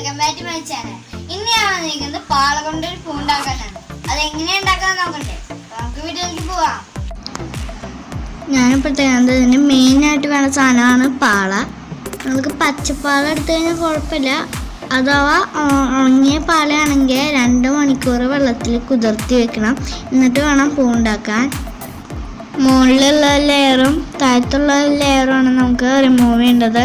Welcome back to my channel. ഇന്ന് ഞാൻ വന്നിരിക്കുന്നത് പാള കൊണ്ട് ഒരു പൂ ഉണ്ടാക്കാനാണ് അത് എങ്ങനെ ഉണ്ടാക്കാൻ നോക്കണ്ടേ? നമുക്ക് വീട്ടിലേക്ക് പോവാം. ഞാനിപ്പോൾ ചെയ്യുന്നത് ഇതിന് മെയിനായിട്ട് വേണ്ട സാധനമാണ് പാള. നമുക്ക് പച്ചപ്പാള എടുത്തു കഴിഞ്ഞാൽ കുഴപ്പമില്ല. അഥവാ ഉണങ്ങിയ പാളയാണെങ്കിൽ രണ്ട് മണിക്കൂർ വെള്ളത്തിൽ കുതിർത്തി വെക്കണം. എന്നിട്ട് വേണം പൂ ഉണ്ടാക്കാൻ മുകളിലുള്ള ലെയറും താഴത്തുള്ള ലെയറുമാണ് നമുക്ക് റിമൂവ് ചെയ്യേണ്ടത്.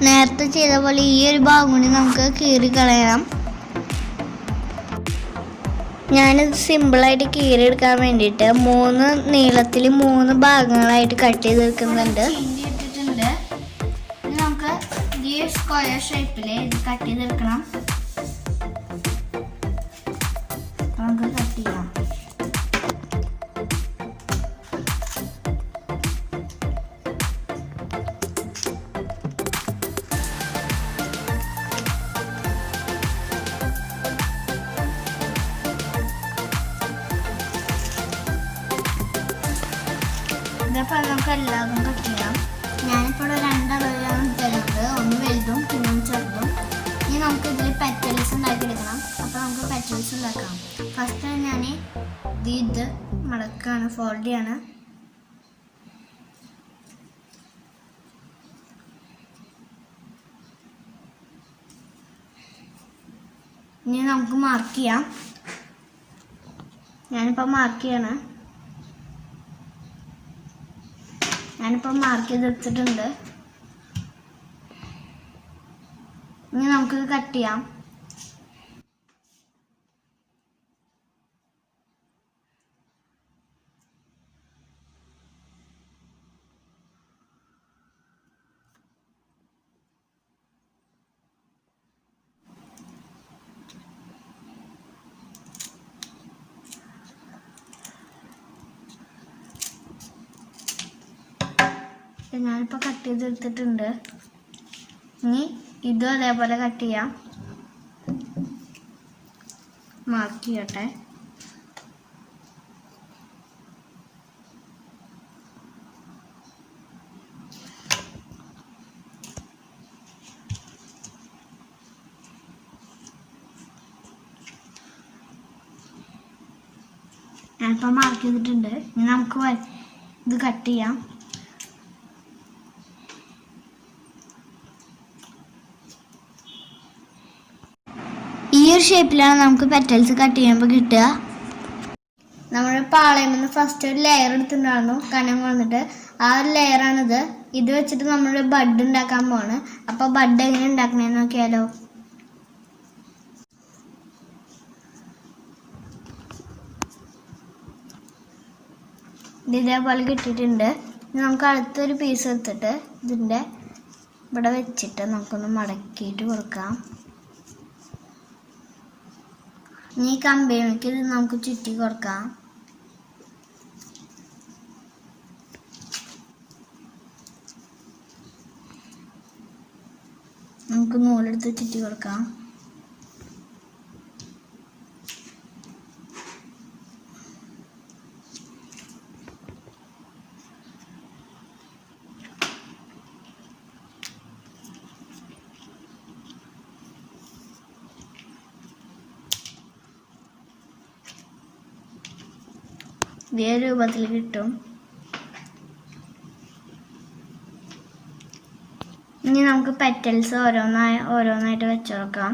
നേരത്തെ ചെയ്ത പോലെ ഈ ഒരു ഭാഗം കൂടി നമുക്ക് കീറി കളയണം ഞാനിത് സിമ്പിളായിട്ട് കീറി എടുക്കാൻ വേണ്ടിയിട്ട് മൂന്ന് നീളത്തിൽ മൂന്ന് ഭാഗങ്ങളായിട്ട് കട്ട് ചെയ്ത് വെക്കുന്നുണ്ട് നമുക്ക് ഈ സ്ക്വയർ ഷേപ്പിൽ ഇത് കട്ട് ചെയ്തെടുക്കണം എല്ലാവർക്കും കട്ട് ചെയ്യാം ഞാനിപ്പോൾ രണ്ടളവിലാണ് തരുന്നത്. ഒന്ന് വലുതും പിന്നെ ചെറുതും. ഇനി നമുക്ക് ഇതിൽ പെറ്റൽസ് ഉണ്ടാക്കിയെടുക്കണം അപ്പോൾ നമുക്ക് പെറ്റൽസ് ഉണ്ടാക്കാം. ഫസ്റ്റ് ഞാൻ ഇത് മടക്കാണ് ഫോൾഡ് ചെയ്യാണ്. ഇനി നമുക്ക് മാർക്ക് ചെയ്യാം. ഞാനിപ്പോൾ മാർക്ക് ചെയ്യാണ്. ഞാനിപ്പോൾ മാർക്ക് ചെയ്തെടുത്തിട്ടുണ്ട് ഇനി നമുക്കിത് കട്ട് ചെയ്യാം. ഞാനിപ്പോൾ കട്ട് ചെയ്തെടുത്തിട്ടുണ്ട്. ഇനി ഇതും അതേപോലെ കട്ട് ചെയ്യാം. മാർക്ക് ചെയ്യട്ടെ. ഞാനിപ്പോൾ മാർക്ക് ചെയ്തിട്ടുണ്ട്. ഇനി നമുക്ക് ഇത് കട്ട് ചെയ്യാം. ഈ ഒരു ഷേപ്പിലാണ് നമുക്ക് പെറ്റൽസ് കട്ട് ചെയ്യുമ്പോൾ കിട്ടുക. നമ്മൾ പാളയിൽ നിന്ന് ഫസ്റ്റ് ഒരു ലെയർ എടുത്തിട്ടുണ്ടായിരുന്നു കനം വന്നിട്ട് ആ ഒരു ലെയറാണിത് ഇത് വെച്ചിട്ട് നമ്മൾ ബഡ് ഉണ്ടാക്കാൻ പോവാണ്. അപ്പോൾ ബഡ് എങ്ങനെ ഉണ്ടാക്കണേന്ന് നോക്കിയാലോ. ഇത് ഇതേപോലെ കിട്ടിയിട്ടുണ്ട്. നമുക്ക് അടുത്തൊരു പീസ് എടുത്തിട്ട് ഇതിന്റെ ഇവിടെ വെച്ചിട്ട് നമുക്കൊന്ന് മടക്കിയിട്ട് കൊടുക്കാം. ഇനി ഈ കമ്പിയിലേക്ക് നമുക്ക് ചുറ്റി കൊടുക്കാം. നമുക്ക് നൂലെടുത്ത് ചുറ്റി കൊടുക്കാം. ഇതേ രൂപത്തിൽ കിട്ടും. ഇനി നമുക്ക് പെറ്റൽസ് ഓരോന്നായി ഓരോന്നായിട്ട് വെച്ച് കൊടുക്കാം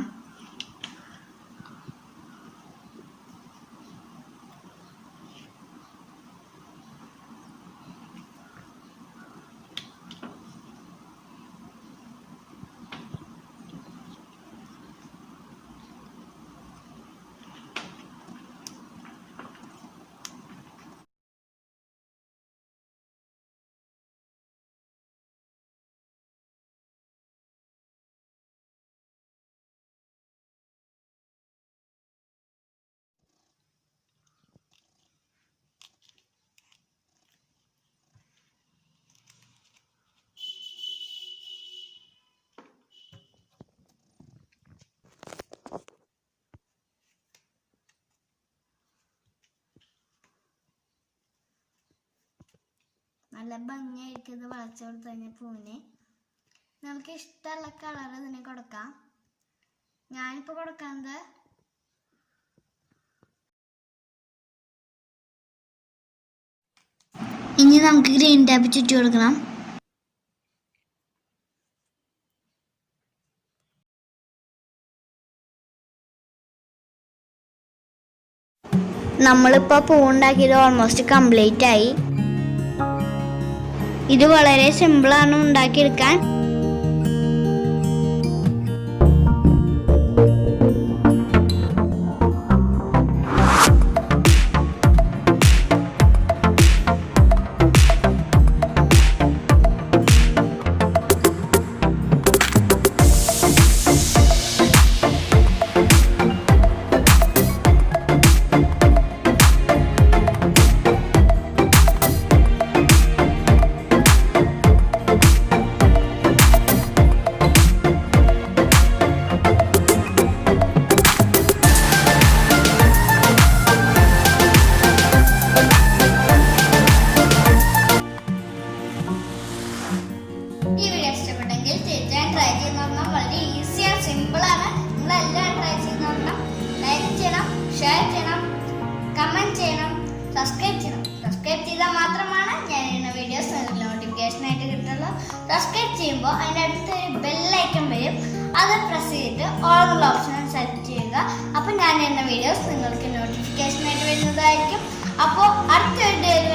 നല്ല ഭംഗിയായിരിക്കും ഇത് വളച്ചു കൊടുത്തു കഴിഞ്ഞാൽ പൂവിന്. നിങ്ങൾക്ക് ഇഷ്ടമുള്ള കളർ ഇതിന് കൊടുക്കാം. ഞാനിപ്പോൾ കൊടുക്കുന്നത് ഇനി നമുക്ക് ഗ്രീൻ ടാപ്പ് ചുറ്റി കൊടുക്കണം. നമ്മളിപ്പോൾ പൂവുണ്ടാക്കിയത് ഓൾമോസ്റ്റ് കംപ്ലീറ്റ് ആയി. ഇത് വളരെ സിമ്പിളാണ് ഉണ്ടാക്കിയെടുക്കാൻ. ഷെയർ ചെയ്യണം കമന്റ് ചെയ്യണം സബ്സ്ക്രൈബ് ചെയ്യണം. സബ്സ്ക്രൈബ് ചെയ്താൽ മാത്രമാണ് ഞാൻ ഇടുന്ന വീഡിയോസ് നോട്ടിഫിക്കേഷൻ ആയിട്ട് കിട്ടുള്ളൂ. സബ്സ്ക്രൈബ് ചെയ്യുമ്പോൾ അതിന്റെ അടുത്ത് ഒരു ബെല്ലൈക്കൺ വരും. അത് പ്രസ് ചെയ്തിട്ട് എന്നുള്ള ഓപ്ഷൻ സെലക്ട് ചെയ്യുക. അപ്പോൾ ഞാൻ ഇടുന്ന വീഡിയോസ് നിങ്ങൾക്ക് നോട്ടിഫിക്കേഷൻ ആയിട്ട് വരുന്നതായിരിക്കും. അപ്പോൾ അടുത്ത വീഡിയോയിൽ